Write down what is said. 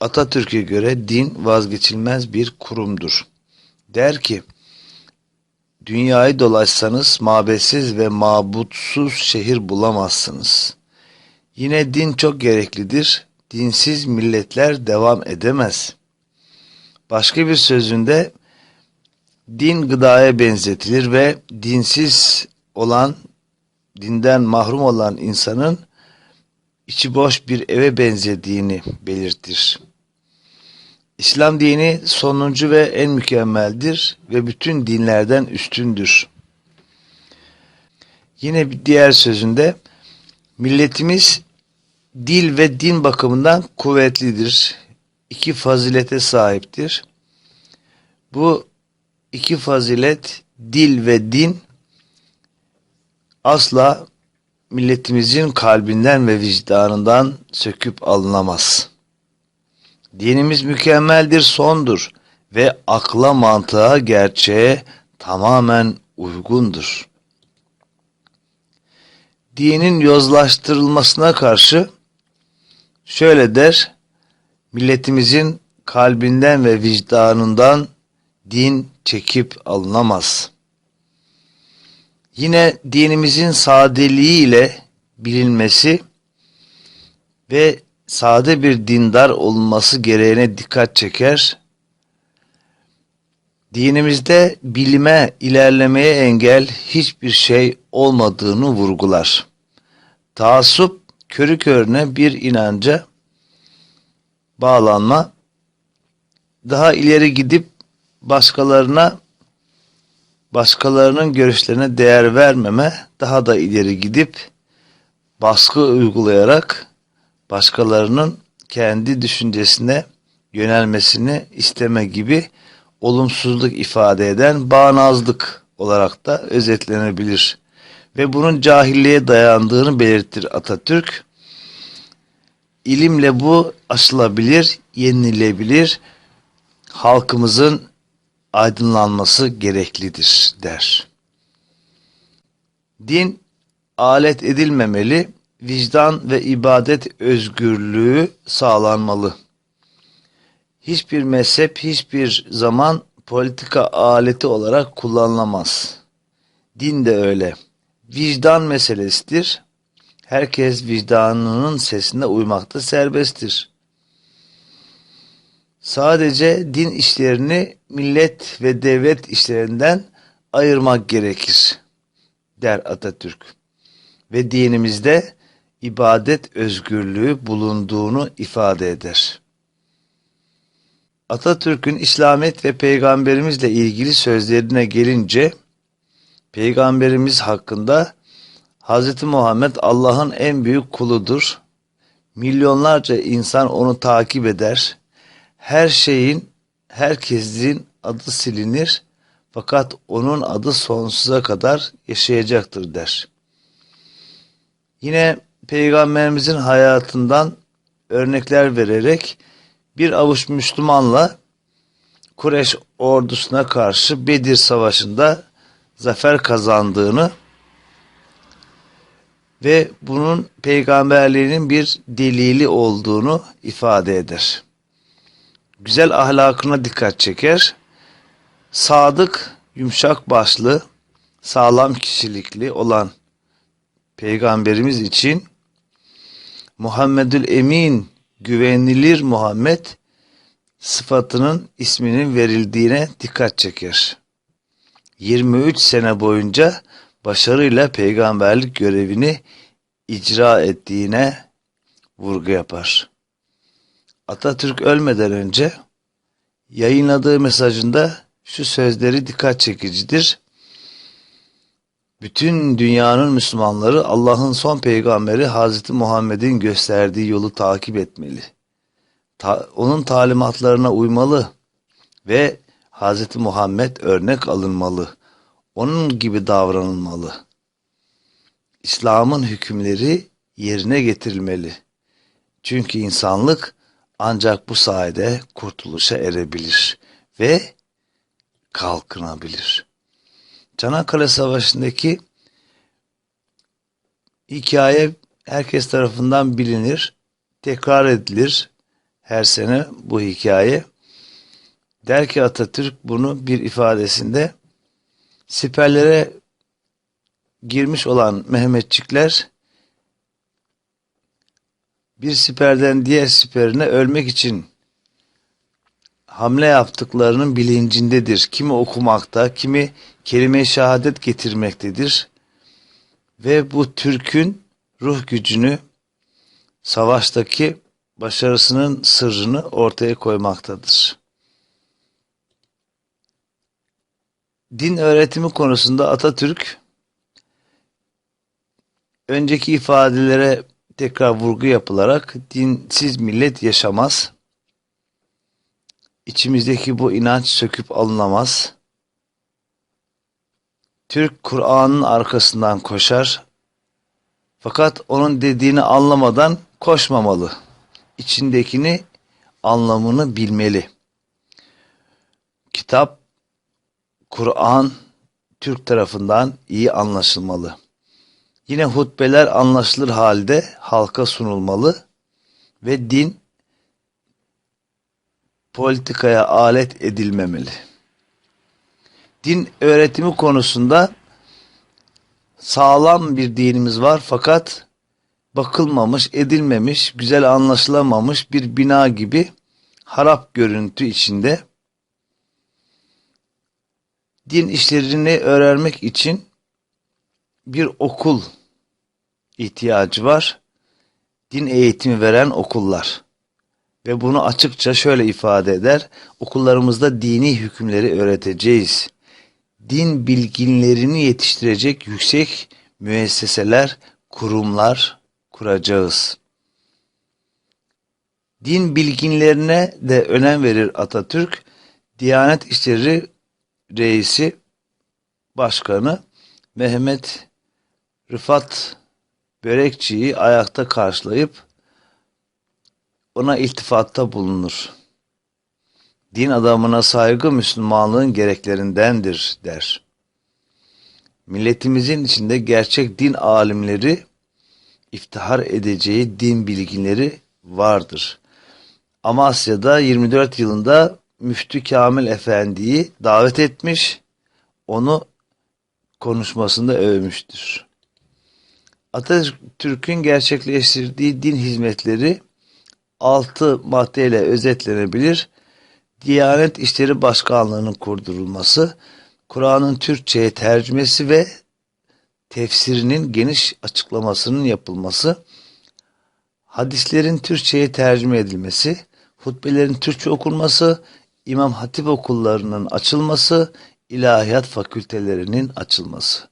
Atatürk'e göre din vazgeçilmez bir kurumdur. Der ki, dünyayı dolaşsanız mabetsiz ve mabutsuz şehir bulamazsınız. Yine din çok gereklidir. Dinsiz milletler devam edemez. Başka bir sözünde din gıdaya benzetilir ve dinsiz olan, dinden mahrum olan insanın içi boş bir eve benzediğini belirtir. İslam dini sonuncu ve en mükemmeldir ve bütün dinlerden üstündür. Yine bir diğer sözünde milletimiz dil ve din bakımından kuvvetlidir. İki fazilete sahiptir. Bu iki fazilet dil ve din asla milletimizin kalbinden ve vicdanından söküp alınamaz. Dinimiz mükemmeldir, sondur ve akla, mantığa, gerçeğe tamamen uygundur. Dinin yozlaştırılmasına karşı şöyle der, milletimizin kalbinden ve vicdanından din çekip alınamaz. Yine dinimizin sadeliği ile bilinmesi ve sade bir dindar olması gereğine dikkat çeker. Dinimizde bilime, ilerlemeye engel hiçbir şey olmadığını vurgular. Taassup, körü körüne bir inanca bağlanma, daha ileri gidip başkalarına başkalarının görüşlerine değer vermeme, daha da ileri gidip baskı uygulayarak başkalarının kendi düşüncesine yönelmesini isteme gibi olumsuzluk ifade eden bağnazlık olarak da özetlenebilir. Ve bunun cahilliğe dayandığını belirtir Atatürk. İlimle bu aşılabilir, yenilebilir, halkımızın aydınlanması gereklidir der. Din alet edilmemeli, vicdan ve ibadet özgürlüğü sağlanmalı. Hiçbir mezhep hiçbir zaman politika aleti olarak kullanılamaz. Din de öyle. Vicdan meselesidir. Herkes vicdanının sesine uymakta serbesttir. Sadece din işlerini millet ve devlet işlerinden ayırmak gerekir, der Atatürk. Ve dinimizde ibadet özgürlüğü bulunduğunu ifade eder. Atatürk'ün İslamet ve Peygamberimizle ilgili sözlerine gelince, Peygamberimiz hakkında Hz. Muhammed Allah'ın en büyük kuludur. Milyonlarca insan onu takip eder. Her şeyin, herkesin adı silinir fakat onun adı sonsuza kadar yaşayacaktır der. Yine Peygamberimizin hayatından örnekler vererek bir avuç Müslümanla Kureş ordusuna karşı Bedir Savaşı'nda zafer kazandığını ve bunun peygamberliğinin bir delili olduğunu ifade eder. Güzel ahlakına dikkat çeker. Sadık, yumuşak başlı, sağlam kişilikli olan peygamberimiz için Muhammedül Emin güvenilir Muhammed sıfatının isminin verildiğine dikkat çeker. 23 sene boyunca başarıyla peygamberlik görevini icra ettiğine vurgu yapar. Atatürk ölmeden önce yayınladığı mesajında şu sözleri dikkat çekicidir. Bütün dünyanın Müslümanları Allah'ın son peygamberi Hazreti Muhammed'in gösterdiği yolu takip etmeli. Ta onun talimatlarına uymalı ve Hazreti Muhammed örnek alınmalı. Onun gibi davranılmalı. İslam'ın hükümleri yerine getirilmeli. Çünkü insanlık ancak bu sayede kurtuluşa erebilir ve kalkınabilir. Çanakkale Savaşı'ndaki hikaye herkes tarafından bilinir, tekrar edilir. her sene bu hikaye. Der ki Atatürk bunu bir ifadesinde siperlere girmiş olan Mehmetçikler bir siperden diğer siperine ölmek için hamle yaptıklarının bilincindedir. Kimi okumakta, kimi kelime-i şehadet getirmektedir. Ve bu Türk'ün ruh gücünü, savaştaki başarısının sırrını ortaya koymaktadır. Din öğretimi konusunda Atatürk önceki ifadelere tekrar vurgu yapılarak dinsiz millet yaşamaz. İçimizdeki bu inanç söküp alınamaz. Türk Kur'an'ın arkasından koşar. Fakat onun dediğini anlamadan koşmamalı. İçindekini anlamını bilmeli. Kitap Kur'an Türk tarafından iyi anlaşılmalı. Yine hutbeler anlaşılır halde halka sunulmalı ve din politikaya alet edilmemeli. Din öğretimi konusunda sağlam bir dinimiz var fakat bakılmamış, edilmemiş, güzel anlaşılamamış bir bina gibi harap görüntü içinde. Din işlerini öğrenmek için bir okul ihtiyacı var. Din eğitimi veren okullar. Ve bunu açıkça şöyle ifade eder. Okullarımızda dini hükümleri öğreteceğiz. Din bilginlerini yetiştirecek yüksek müesseseler, kurumlar kuracağız. Din bilginlerine de önem verir Atatürk. Diyanet İşleri Reisi Başkanı Mehmet Rıfat Börekçiyi ayakta karşılayıp ona iltifatta bulunur. Din adamına saygı Müslümanlığın gereklerindendir der. Milletimizin içinde gerçek din alimleri, iftihar edeceği din bilginleri vardır. Amasya'da 24 yılında Müftü Kamil Efendi'yi davet etmiş, onu konuşmasında övmüştür. Atatürk'ün gerçekleştirdiği din hizmetleri altı maddeyle özetlenebilir. Diyanet İşleri Başkanlığı'nın kurdurulması, Kur'an'ın Türkçe'ye tercümesi ve tefsirinin geniş açıklamasının yapılması, hadislerin Türkçe'ye tercüme edilmesi, hutbelerin Türkçe okunması, İmam Hatip okullarının açılması, ilahiyat fakültelerinin açılması.